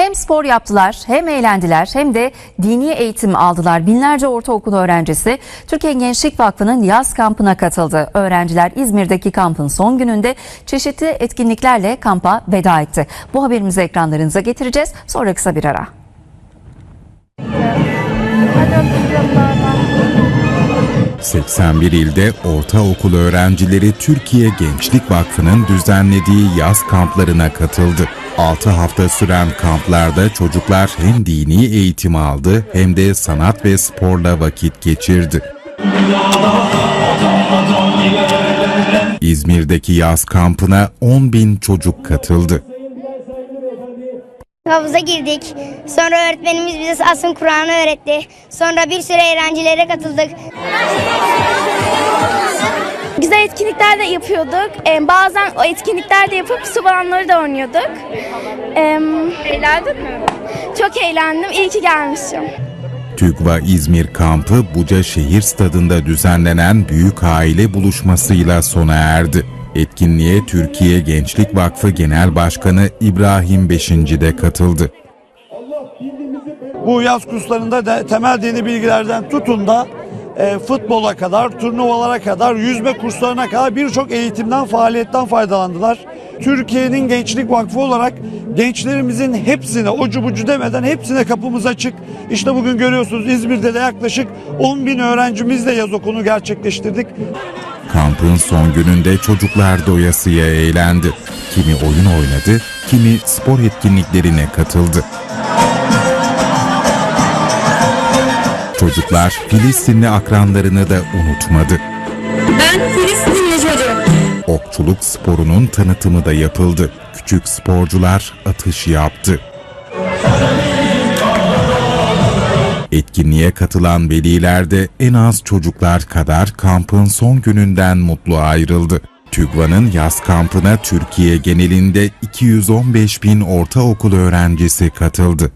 Hem spor yaptılar, hem eğlendiler, hem de dini eğitim aldılar. Binlerce ortaokul öğrencisi Türkiye Gençlik Vakfı'nın yaz kampına katıldı. Öğrenciler İzmir'deki kampın son gününde çeşitli etkinliklerle kampa veda etti. Bu haberimizi ekranlarınıza getireceğiz. Sonra kısa bir ara. 81 ilde ortaokul öğrencileri Türkiye Gençlik Vakfı'nın düzenlediği yaz kamplarına katıldı. 6 hafta süren kamplarda çocuklar hem dini eğitim aldı hem de sanat ve sporla vakit geçirdi. İzmir'deki yaz kampına 10 bin çocuk katıldı. Havuza girdik. Sonra öğretmenimiz bize asım Kur'an'ı öğretti. Sonra bir sürü eğlencelere katıldık. Etkinlikler de yapıyorduk. Ee, bazen o etkinliklerde yapıp su balonları da oynuyorduk. Eğlendin mi? Çok eğlendim. İyi ki gelmişim. TÜGVA İzmir kampı Buca Şehir Stadında düzenlenen büyük aile buluşmasıyla sona erdi. Etkinliğe Türkiye Gençlik Vakfı Genel Başkanı İbrahim Beşinci de katıldı. Bu yaz kurslarında da temel dini bilgilerden tutun da e, futbola kadar, turnuvalara kadar, yüzme kurslarına kadar birçok eğitimden, faaliyetten faydalandılar. Türkiye'nin Gençlik Vakfı olarak gençlerimizin hepsine, ucu bucu demeden hepsine kapımız açık. İşte bugün görüyorsunuz İzmir'de de yaklaşık 10 bin öğrencimizle yaz okulunu gerçekleştirdik. Kampın son gününde çocuklar doyasıya eğlendi. Kimi oyun oynadı, kimi spor etkinliklerine katıldı. Çocuklar Filistinli akranlarını da unutmadı. Ben Filistinli çocuğum. Okçuluk sporunun tanıtımı da yapıldı. Küçük sporcular atış yaptı. Etkinliğe katılan veliler de en az çocuklar kadar kampın son gününden mutlu ayrıldı. TÜGVA'nın yaz kampına Türkiye genelinde 215 bin ortaokul öğrencisi katıldı.